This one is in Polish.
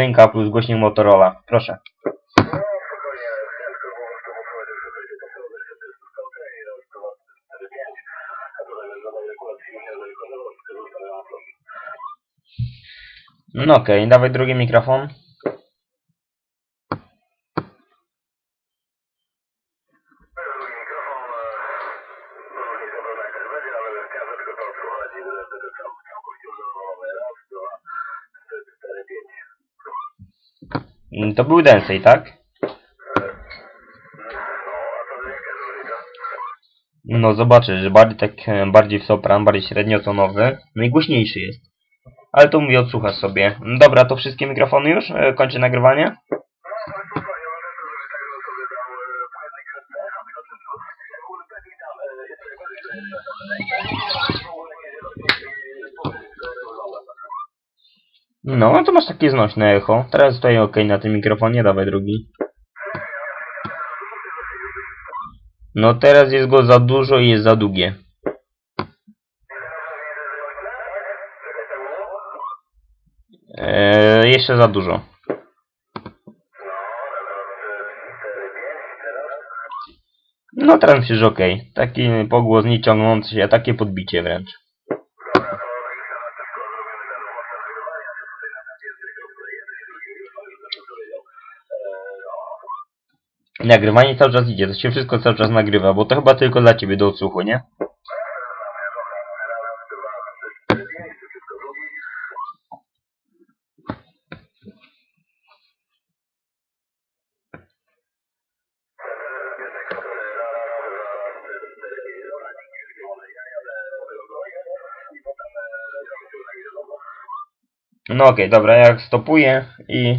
jedynka plus głośnik Motorola. Proszę. No okej, dawaj drugi mikrofon. To był Densey, tak? No zobaczysz, że bardziej tak e, bardziej w sopran, bardziej średniotonowy, no i głośniejszy jest. Ale to mówię, odsłuchasz sobie. Mm, Dobra, to wszystkie mikrofony już? E, Kończę nagrywanie? No, no to masz takie znośne echo. Teraz tutaj ok na tym mikrofonie, dawaj drugi. No teraz jest go za dużo i jest za długie. Eee, jeszcze za dużo. No teraz myślę, że okej. Taki pogłos nie ciągnący się, a takie podbicie wręcz. Nagrywanie cały czas idzie, to się wszystko cały czas nagrywa, bo to chyba tylko dla ciebie do odsłuchu, nie? No okej, dobra, jak stopuję i